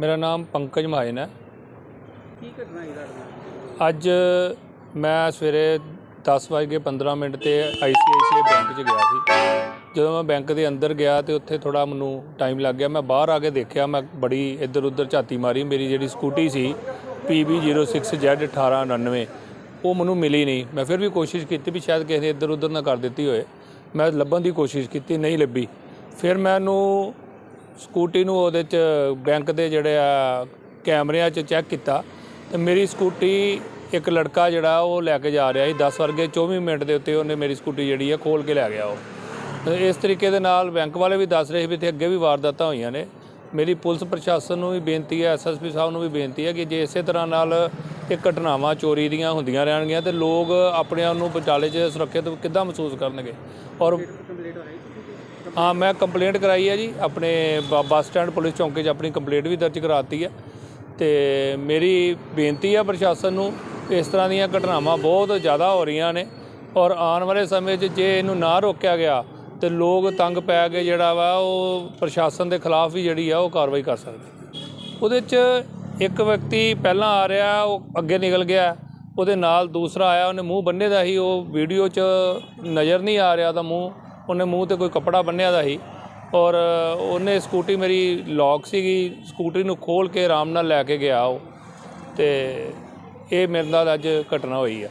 ਮੇਰਾ ਨਾਮ ਪੰਕਜ ਮਹਾਜਨ ਹੈ। ਕੀ ਘਟਨਾ ਹੈ ਤੁਹਾਡੇ ਅੱਜ ਮੈਂ ਸਵੇਰੇ 10:15 ਮਿੰਟ ਤੇ ICICI ਬੈਂਕ 'ਚ ਗਿਆ ਸੀ। ਜਦੋਂ ਮੈਂ ਬੈਂਕ ਦੇ ਅੰਦਰ ਗਿਆ ਤੇ ਉੱਥੇ ਥੋੜਾ ਮੈਨੂੰ ਟਾਈਮ ਲੱਗ ਗਿਆ। ਮੈਂ ਬਾਹਰ ਆ ਕੇ ਦੇਖਿਆ ਮੈਂ ਬੜੀ ਇੱਧਰ ਉੱਧਰ ਝਾਤੀ ਮਾਰੀ। ਮੇਰੀ ਜਿਹੜੀ ਸਕੂਟੀ ਸੀ PB06Z1899 ਉਹ ਮੈਨੂੰ ਮਿਲੀ ਨਹੀਂ। ਮੈਂ ਫਿਰ ਵੀ ਕੋਸ਼ਿਸ਼ ਕੀਤੀ ਵੀ ਸ਼ਾਇਦ ਕਿਸੇ ਨੇ ਇੱਧਰ ਉੱਧਰ ਨਾ ਕਰ ਦਿੱਤੀ ਹੋਏ ਮੈਂ ਲੱਭਣ ਦੀ ਕੋਸ਼ਿਸ਼ ਕੀਤੀ ਨਹੀਂ ਲੱਭੀ। ਫਿਰ ਮੈਨੂੰ ਸਕੂਟੀ ਨੂੰ ਉਹਦੇ ਚ ਬੈਂਕ ਦੇ ਜਿਹੜੇ ਆ ਕੈਮਰਿਆਂ 'ਚ ਚੈੱਕ ਕੀਤਾ ਤੇ ਮੇਰੀ ਸਕੂਟੀ ਇੱਕ ਲੜਕਾ ਜਿਹੜਾ ਉਹ ਲੈ ਕੇ ਜਾ ਰਿਹਾ ਸੀ 10 ਵਰਗੇ 24 ਮਿੰਟ ਦੇ ਉੱਤੇ ਉਹਨੇ ਮੇਰੀ ਸਕੂਟੀ ਜਿਹੜੀ ਆ ਖੋਲ ਕੇ ਲੈ ਗਿਆ ਉਹ। ਤੇ ਇਸ ਤਰੀਕੇ ਦੇ ਨਾਲ ਬੈਂਕ ਵਾਲੇ ਵੀ ਦੱਸ ਰਹੇ ਸੀ ਵੀ ਇੱਥੇ ਅੱਗੇ ਵੀ ਵਾਰਦਾਤਾਂ ਹੋਈਆਂ ਨੇ। ਮੇਰੀ ਪੁਲਿਸ ਪ੍ਰਸ਼ਾਸਨ ਨੂੰ ਵੀ ਬੇਨਤੀ ਹੈ ਐਸਐਸਪੀ ਸਾਹਿਬ ਨੂੰ ਵੀ ਬੇਨਤੀ ਹੈ ਕਿ ਜੇ ਇਸੇ ਤਰ੍ਹਾਂ ਨਾਲ ਇਹ ਘਟਨਾਵਾਂ ਚੋਰੀ ਦੀਆਂ ਹੁੰਦੀਆਂ ਰਹਿਣਗੀਆਂ ਤੇ ਲੋਕ ਆਪਣੇ ਆਪ ਨੂੰ ਵਿਚਾਲੇ 'ਚ ਸੁਰੱਖਿਅਤ ਕਿੱਦਾਂ ਮਹਿਸੂਸ ਕਰਨਗੇ? ਔਰ ਹਾਂ, ਮੈਂ ਕੰਪਲੇਂਟ ਕਰਾਈ ਹੈ ਜੀ। ਆਪਣੇ ਬ- ਬੱਸ ਸਟੈਂਡ ਪੁਲਿਸ ਚੌਂਕੇ 'ਚ ਆਪਣੀ ਕੰਪਲੇਂਟ ਵੀ ਦਰਜ ਕਰਾਤੀ ਹੈ ਤੇ ਮੇਰੀ ਬੇਨਤੀ ਹੈ ਪ੍ਰਸ਼ਾਸਨ ਨੂੰ, ਇਸ ਤਰ੍ਹਾਂ ਦੀਆਂ ਘਟਨਾਵਾਂ ਬਹੁਤ ਜ਼ਿਆਦਾ ਹੋ ਰਹੀਆਂ ਨੇ। ਔਰ ਆਉਣ ਵਾਲੇ ਸਮੇਂ 'ਚ ਜੇ ਇਹਨੂੰ ਨਾ ਰੋਕਿਆ ਗਿਆ, ਤੇ ਲੋਕ ਤੰਗ ਪੈ ਕੇ ਜਿਹੜਾ ਵਾ, ਉਹ ਪ੍ਰਸ਼ਾਸਨ ਦੇ ਖਿਲਾਫ ਵੀ ਜਿਹੜੀ ਆ, ਉਹ ਕਾਰਵਾਈ ਕਰ ਸਕਦੇ ਉਹਦੇ 'ਚ ਇੱਕ ਵਿਅਕਤੀ ਪਹਿਲਾਂ ਆ ਰਿਹਾ, ਉਹ ਅੱਗੇ ਨਿਕਲ ਗਿਆ, ਉਹਦੇ ਨਾਲ ਦੂਸਰਾ ਆਇਆ, ਉਹਨੇ ਮੂੰਹ ਬੰਨੇ ਦਾ ਸੀ, ਉਹ ਵੀਡੀਓ 'ਚ ਨਜ਼ਰ ਨਹੀਂ ਆ ਰਿਹਾ ਤਾਂ ਮੂੰਹ, ਉਹਨੇ ਮੂੰਹ ਤੇ ਕੋਈ ਕੱਪੜਾ ਬੰਨਿਆ ਦਾ ਸੀ। ਔਰ ਉਹਨੇ ਸਕੂਟੀ ਮੇਰੀ ਲੌਕ ਸੀਗੀ, ਸਕੂਟਰੀ ਨੂੰ ਖੋਲ ਕੇ ਆਰਾਮ ਨਾਲ ਲੈ ਕੇ ਗਿਆ ਉਹ। ਤੇ ਇਹ ਮੇਰੇ ਨਾਲ ਅੱਜ ਘਟਨਾ ਹੋਈ ਆ।